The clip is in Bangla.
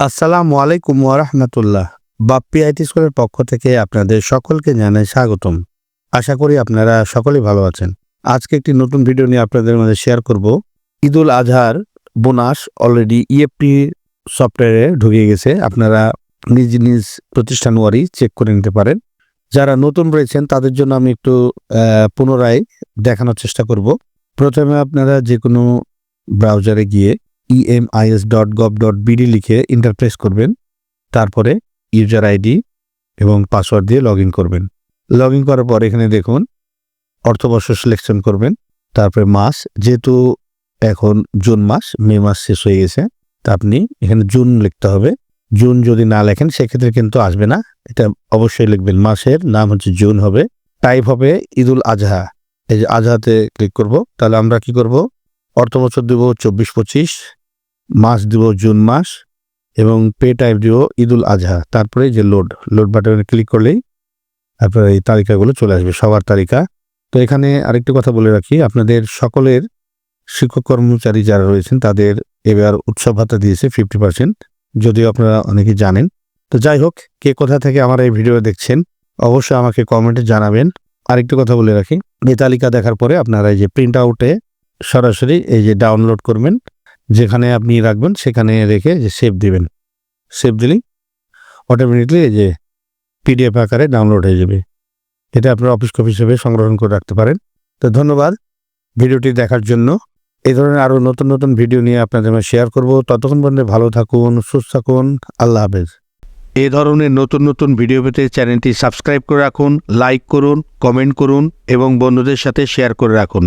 আসসালামু আলাইকুম ওরহমতুল্লাহ বাপ্পি আইটি স্কুলের পক্ষ থেকে আপনাদের সকলকে জানাই স্বাগতম। আশা করি আপনারা সকলেই ভালো আছেন। আজকে একটি নতুন ভিডিও নিয়ে আপনাদের মাঝে শেয়ার করব। ঈদুল আজহার বোনাস অলরেডি ইএফটি সফটওয়্যারে ঢুকে গেছে। আপনারা নিজ নিজ প্রতিষ্ঠান ওয়ারি চেক করে নিতে পারেন। যারা নতুন রয়েছেন, তাদের জন্য আমি একটু পুনরায় দেখানোর চেষ্টা করব। প্রথমে আপনারা যে কোনো ব্রাউজারে গিয়ে E M I S dot gov dot B D লিখে ইন্টারপ্রেস করবেন, তারপরে ইউজার আইডি এবং পাসওয়ার্ড দিয়ে লগ করবেন। লগ করার পর এখানে দেখুন অর্থবর্ষ সিলেকশন করবেন, তারপরে মাস, যেহেতু এখন জুন মাস, মে মাস শেষ হয়ে গেছে, তা আপনি এখানে জুন লিখতে হবে। জুন যদি না লেখেন, সেক্ষেত্রে কিন্তু আসবে না। এটা অবশ্যই লিখবেন। মাসের নাম হচ্ছে জুন হবে। টাইপ হবে ঈদুল আজহা। এই যে আজহাতে ক্লিক করব, তাহলে আমরা কি করব? অর্থ বছর দেব চব্বিশ পঁচিশ, মাস দিব জুন মাস এবং পে টাইপ দিব ঈদুল আজহা। তারপরে যে লোড লোড বাটনে ক্লিক করলেই তারপরে এই তালিকাগুলো চলে আসবে, সবার তালিকা। তো এখানে আরেকটি কথা বলে রাখি, আপনাদের সকলের শিক্ষক কর্মচারী যারা রয়েছেন, তাদের এবার উৎসব ভাতা দিয়েছে ফিফটি পার্সেন্ট যদিও আপনারা অনেকে জানেন। তো যাই হোক, কে কোথা থেকে আমার এই ভিডিও দেখছেন, অবশ্যই আমাকে কমেন্টে জানাবেন। আরেকটি কথা বলে রাখি, এই তালিকা দেখার পরে আপনারা এই যে প্রিন্ট আউটে সরাসরি এই যে ডাউনলোড করবেন, যেখানে আপনি রাখবেন সেখানে রেখে যে সেভ দিবেন। সেভ দিলেই অটোমেটিকলি এই যে পিডিএফ আকারে ডাউনলোড হয়ে যাবে। এটা আপনার অফিস কপি হিসেবে সংগ্রহণ করে রাখতে পারেন। তো ধন্যবাদ ভিডিওটি দেখার জন্য। এই ধরনের আরও নতুন নতুন ভিডিও নিয়ে আপনাদের মাঝে শেয়ার করব। ততক্ষণ পর্যন্ত ভালো থাকুন, সুস্থ থাকুন। আল্লাহ হাফেজ। এই ধরনের নতুন নতুন ভিডিও পেতে চ্যানেলটি সাবস্ক্রাইব করে রাখুন, লাইক করুন, কমেন্ট করুন এবং বন্ধুদের সাথে শেয়ার করে রাখুন।